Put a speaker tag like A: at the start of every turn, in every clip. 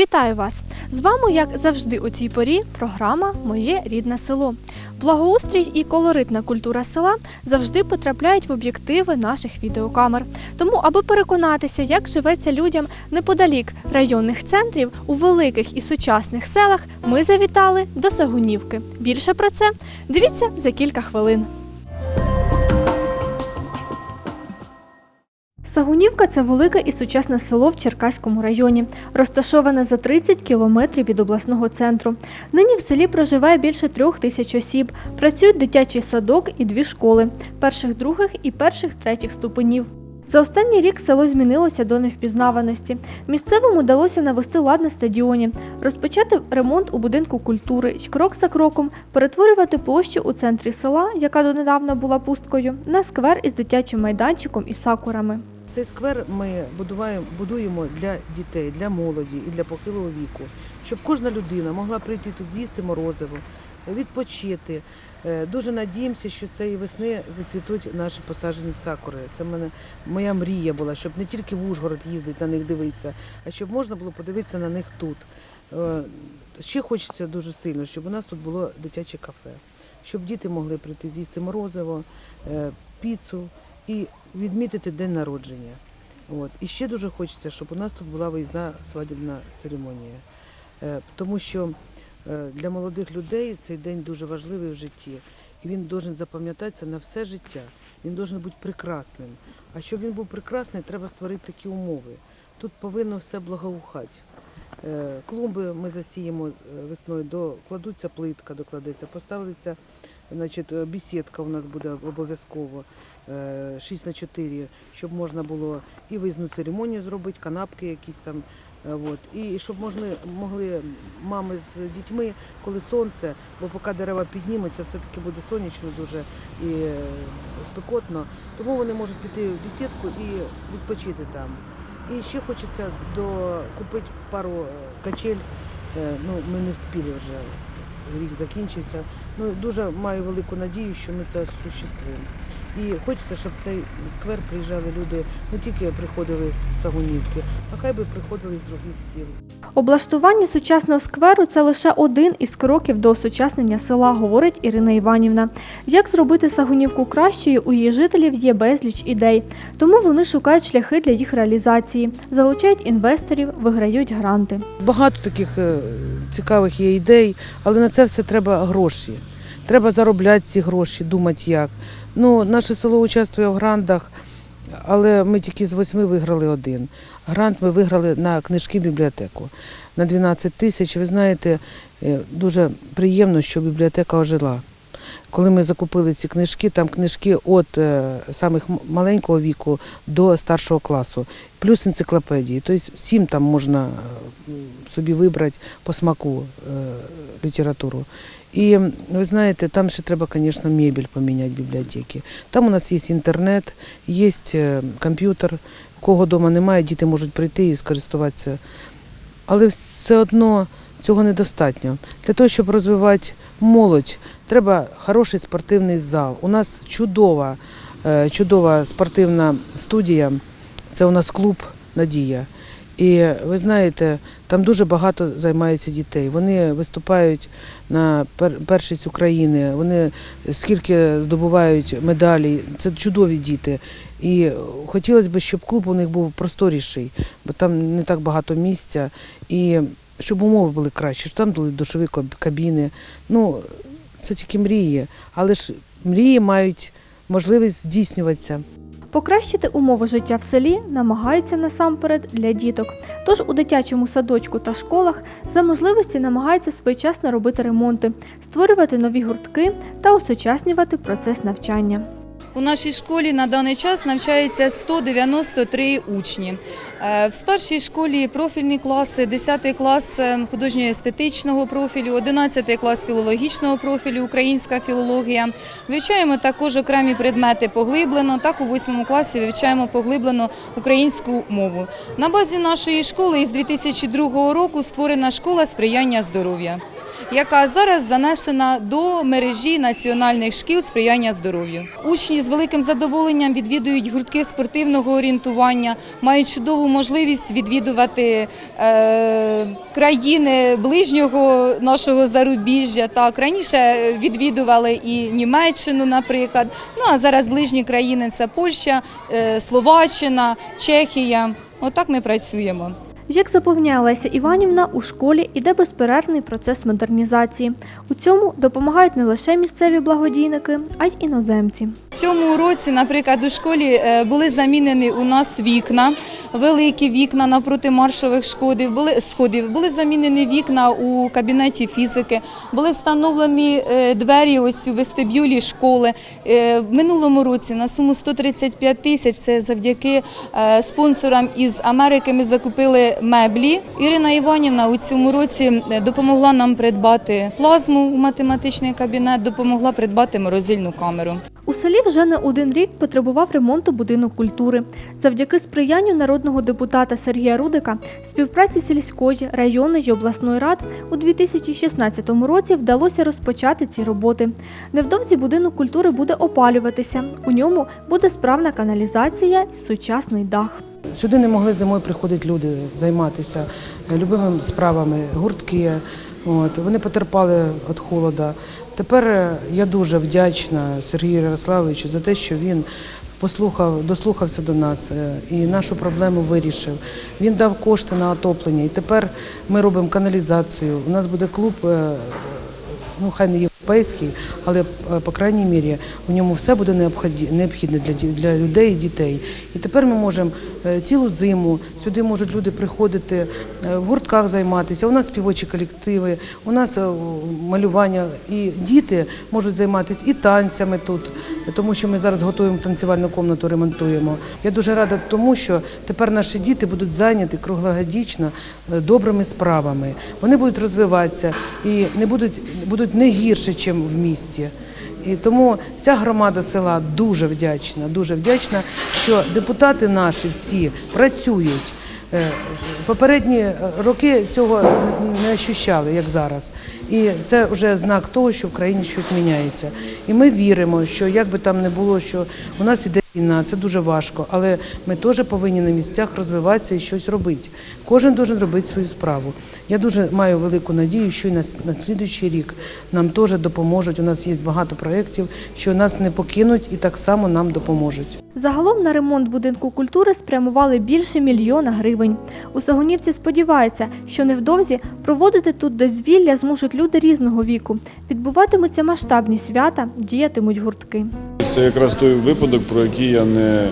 A: Вітаю вас! З вами, як завжди, у цій порі програма Моє рідне село. Благоустрій і колоритна культура села завжди потрапляють в об'єктиви наших відеокамер. Тому, аби переконатися, як живеться людям неподалік районних центрів у великих і сучасних селах, ми завітали до Сагунівки. Більше про це дивіться за кілька хвилин. Сагунівка це велике і сучасне село в Черкаському районі, розташоване за 30 кілометрів від обласного центру. Нині в селі проживає більше трьох тисяч осіб. Працюють дитячий садок і дві школи перших, других і перших третіх ступенів. За останній рік село змінилося до невпізнаваності. Місцевим удалося навести лад на стадіоні, розпочати ремонт у будинку культури крок за кроком перетворювати площу у центрі села, яка донедавна була пусткою, на сквер із дитячим майданчиком і сакурами.
B: Цей сквер ми будуємо для дітей, для молоді і для похилого віку, щоб кожна людина могла прийти тут з'їсти морозиво, відпочити. Е, Дуже надіємося, що цієї весни зацвітуть наші посаджені сакури. Це мене моя мрія була, щоб не тільки в Ужгород їздити на них дивитися, а щоб можна було подивитися на них тут. Е, Ще хочеться дуже сильно, щоб у нас тут було дитяче кафе, щоб діти могли прийти з'їсти морозиво, е, піцу і відмітити день народження. От. І ще дуже хочеться, щоб у нас тут була виїзна свадібна церемонія. Е, Тому що е, для молодих людей цей день дуже важливий в житті. І він має запам'ятатися на все життя. Він має бути прекрасним. А щоб він був прекрасний, треба створити такі умови. Тут повинно все благоухати. Е, Клумби ми засіємо весною, докладуться плитка, докладеться, поставиться значить, е, бесідка у нас буде обов'язково е, 6 на 4, щоб можна було і виїзну церемонію зробити, канапки якісь там. е, От. І щоб можли, могли мами з дітьми, коли сонце, бо поки дерева підніметься, все-таки буде сонячно дуже і е, спекотно, тому вони можуть піти в бесідку і відпочити там. І ще хочеться докупити пару е, качель. Е, Ну, ми не встигли вже, рік закінчився. Ну, дуже маю велику надію, що ми це осуществимо. І хочеться, щоб цей сквер приїжджали люди, не тільки приходили з Сагунівки, а хай би приходили з других сіл.
A: Облаштування сучасного скверу це лише один із кроків до осучаснення села, говорить Ірина Іванівна. Як зробити Сагунівку кращою, у її жителів є безліч ідей, тому вони шукають шляхи для їх реалізації, залучають інвесторів, виграють гранти.
B: Багато таких е, цікавих є ідей, але на це все треба гроші. Треба заробляти ці гроші, думати як. Ну, наше село участвує в грантах, але ми тільки з восьми виграли один. Грант ми виграли на книжки бібліотеку на 12 тисяч. Ви знаєте, е, дуже приємно, що бібліотека ожила. Коли ми закупили ці книжки, там книжки від е, самих маленького віку до старшого класу, плюс енциклопедії. Тобто всім там можна е, собі вибрати по смаку е, літературу. І ви знаєте, там ще треба, звісно, мебель поміняти в бібліотеці. Там у нас є інтернет, є комп'ютер. Кого вдома немає, діти можуть прийти і скористуватися. Але все одно цього недостатньо. Для того, щоб розвивати молодь, треба хороший спортивний зал. У нас чудова, е, чудова спортивна студія. Це у нас клуб Надія. І ви знаєте, там дуже багато займається дітей. Вони виступають на пер- першість України. Вони скільки здобувають медалі. Це чудові діти. І хотілося б, щоб клуб у них був просторіший, бо там не так багато місця. І щоб умови були кращі, щоб там були душові кабіни. Ну, це тільки мрії. Але ж мрії мають можливість здійснюватися.
A: Покращити умови життя в селі намагаються насамперед для діток. Тож у дитячому садочку та школах за можливості намагаються своєчасно робити ремонти, створювати нові гуртки та осучаснювати процес навчання.
C: У нашій школі на даний час навчається 193 учні. Е, В старшій школі профільні класи, 10 клас е, художньо-естетичного профілю, 11 клас філологічного профілю, українська філологія. Вивчаємо також окремі предмети поглиблено. Так у 8 класі вивчаємо поглиблено українську мову. На базі нашої школи із 2002 року створена школа сприяння здоров'я. Яка зараз занесена до мережі національних шкіл сприяння здоров'ю. Учні з великим задоволенням відвідують гуртки спортивного орієнтування, мають чудову можливість відвідувати е, країни ближнього нашого зарубіжжя. Так раніше відвідували і Німеччину, наприклад. Ну а зараз ближні країни це Польща, е, Словаччина, Чехія. Отак ми працюємо.
A: Як запевняла Леся Іванівна, у школі іде безперервний процес модернізації. У цьому допомагають не лише місцеві благодійники, а й іноземці.
C: В цьому році, наприклад, у школі е, були замінені у нас вікна, великі вікна навпроти маршових сходів, були сходів, були замінені вікна у кабінеті фізики, були встановлені е, двері ось у вестибюлі школи. Е, В минулому році на суму 135 тисяч це завдяки е, спонсорам із Америки ми закупили меблі. Ірина Іванівна у цьому році допомогла нам придбати плазму у математичний кабінет, допомогла придбати морозильну камеру.
A: У селі вже не один рік потребував ремонту будинок культури. Завдяки сприянню народного депутата Сергія Рудика, співпраці сільської, районної й обласної рад у 2016 році вдалося розпочати ці роботи. Невдовзі будинок культури буде опалюватися. У ньому буде справна каналізація й сучасний дах.
B: Сюди не могли зимою приходити люди займатися е, любими справами, гуртки. От. Вони потерпали від холода. Тепер е, я дуже вдячна Сергію Ярославовичу за те, що він послухав, дослухався до нас е, і нашу проблему вирішив. Він дав кошти на отоплення. І тепер ми робимо каналізацію. У нас буде клуб. е, ну хай не європейський, але е, по крайній мірі у ньому все буде необхідне для, для людей і дітей. І тепер ми можемо е, цілу зиму сюди можуть люди приходити е, в гуртках займатися. У нас співочі колективи, у нас малювання, і діти можуть займатися і танцями тут, тому що ми зараз готуємо танцювальну кімнату, ремонтуємо. Я дуже рада тому, що тепер наші діти будуть зайняті круглогодічно добрими справами. Вони будуть розвиватися і будуть не гірше, ніж в місті. І тому ця громада села дуже вдячна, дуже вдячна, що депутати наші всі працюють. Е, Попередні е, роки цього не ощущали, як зараз. І це вже знак того, що в країні щось міняється. І ми віримо, що як би там не було, що у нас іде війна, це дуже важко, але ми теж повинні на місцях розвиватися і щось робити. Кожен має робити свою справу. Я дуже маю велику надію, що і на, слідуючий рік нам теж допоможуть. У нас є багато проєктів, що нас не покинуть і так само нам допоможуть.
A: Загалом на ремонт будинку культури спрямували більше мільйона гривень. У Сагунівці сподіваються, що невдовзі проводити тут дозвілля зможуть люди різного віку. Відбуватимуться масштабні свята, діятимуть гуртки.
D: Це якраз той випадок, про який я не,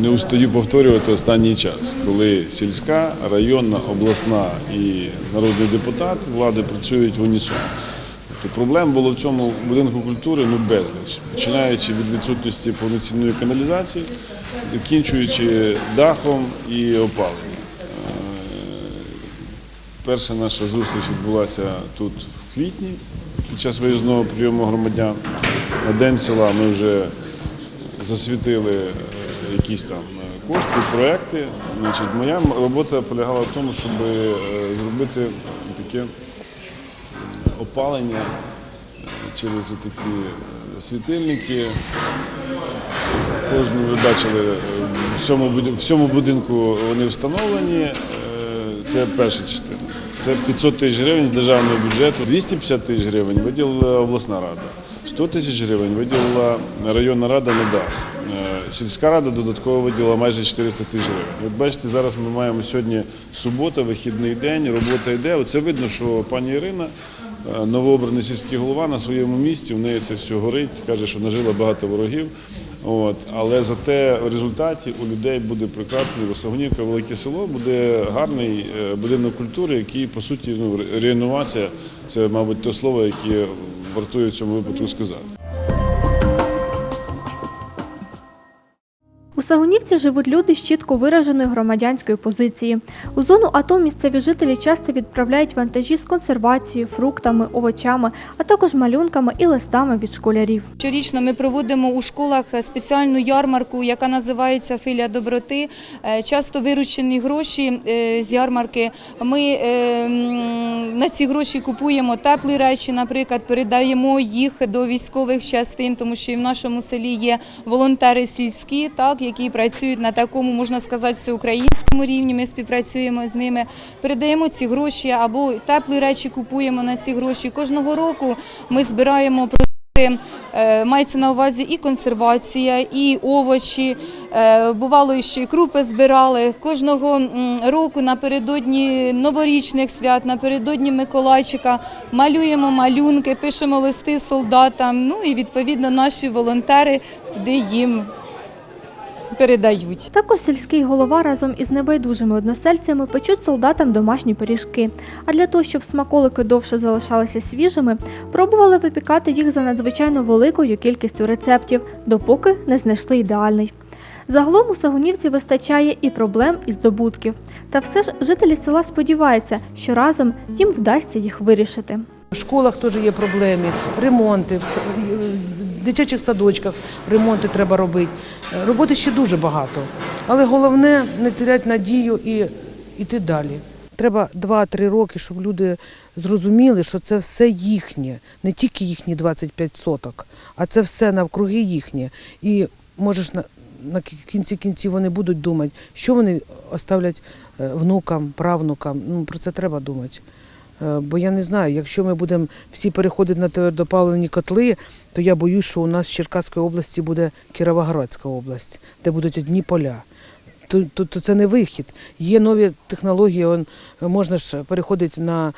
D: не устаю повторювати останній час, коли сільська, районна, обласна і народний депутат влади працюють в унісон. Тобто проблем було в цьому будинку культури ну, безліч, починаючи від відсутності повноцінної каналізації, закінчуючи дахом і опаленням. Перша наша зустріч відбулася тут в квітні під час виїзного прийому громадян. На день села ми вже засвітили е, якісь там е, кошти, проекти. Значить, моя робота полягала в тому, щоб е, зробити таке опалення через такі світильники. Кожну ви бачили, в цьому будинку вони встановлені. Це перша частина. Це 500 тисяч гривень з державного бюджету, 250 тисяч гривень виділила обласна рада, 100 тисяч гривень виділила районна рада на дах. Е, Сільська рада додатково виділила майже 400 тисяч гривень. От бачите, зараз ми маємо сьогодні субота, вихідний день, робота йде. Оце видно, що пані Ірина Е, новообраний сільський голова на своєму місці, в неї це все горить, каже, що нажила багато ворогів. От, але зате в результаті у людей буде прекрасний Росогонівка, велике село, буде гарний е, будинок культури, який, по суті, ну, реінувація це, мабуть, те слово, яке вартує в цьому випадку сказати.
A: Сагунівці живуть люди з чітко вираженою громадянською позицією. У зону АТО місцеві жителі часто відправляють вантажі з консервацією, фруктами, овочами, а також малюнками і листами від школярів.
C: Щорічно ми проводимо у школах спеціальну ярмарку, яка називається Філія доброти. Е, Часто виручені гроші е, з ярмарки. Ми е, на ці гроші купуємо теплі речі, наприклад, передаємо їх до військових частин, тому що і в нашому селі є волонтери сільські, так які працюють на такому, можна сказати, всеукраїнському рівні. Ми співпрацюємо з ними. Передаємо ці гроші або теплі речі купуємо на ці гроші. Кожного року ми збираємо продукти. Е, Мається на увазі і консервація, і овочі. Е, Бувало, що і крупи збирали. Кожного року напередодні новорічних свят, напередодні Миколайчика малюємо малюнки, пишемо листи солдатам. Ну і відповідно наші волонтери туди їм передають.
A: Також сільський голова разом із небайдужими односельцями печуть солдатам домашні пиріжки. А для того, щоб смаколики довше залишалися свіжими, пробували випікати їх за надзвичайно великою кількістю рецептів, допоки не знайшли ідеальний. Загалом у Сагунівці вистачає і проблем, і здобутків. Та все ж жителі села сподіваються, що разом їм вдасться їх вирішити.
B: В школах теж є проблеми, ремонти, дитячих садочках ремонти треба робити. Е, Роботи ще дуже багато. Але головне не теряти надію і йти далі. Треба 2-3 роки, щоб люди зрозуміли, що це все їхнє, не тільки їхні 25 соток, а це все навкруги їхнє. І можеш на, кінці кінців вони будуть думати, що вони оставлять е, внукам, правнукам. Ну, про це треба думати. Е, Бо я не знаю, якщо ми будемо всі переходити на твердопалені котли, то я боюсь, що у нас з Черкаської області буде Кіровоградська область, де будуть одні поля. То, то, то це не вихід. Є нові технології, он, можна ж переходити на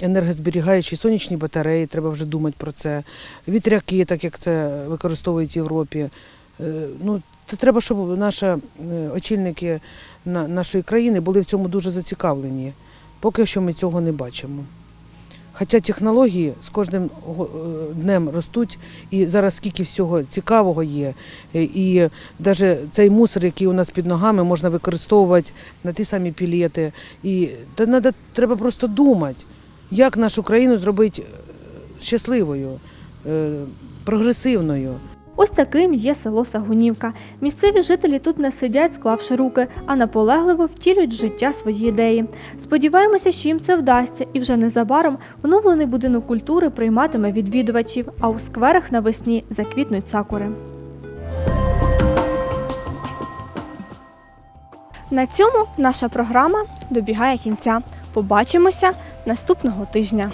B: енергозберігаючі сонячні батареї, треба вже думати про це. Вітряки, так як це використовують в Європі. Е, Ну, це треба, щоб наші е, очільники на- нашої країни були в цьому дуже зацікавлені. Поки що ми цього не бачимо. Хоча технології з кожним е, днем ростуть, і зараз скільки всього цікавого є. Е, І навіть цей мусор, який у нас під ногами, можна використовувати на ті самі пілети. І та надо, треба просто думати, як нашу країну зробити е, щасливою, прогресивною.
A: Ось таким є село Сагунівка. Місцеві жителі тут не сидять, склавши руки, а наполегливо втілюють в життя свої ідеї. Сподіваємося, що їм це вдасться, і вже незабаром оновлений будинок культури прийматиме відвідувачів, а у скверах навесні заквітнуть сакури.
E: На цьому наша програма добігає кінця. Побачимося наступного тижня.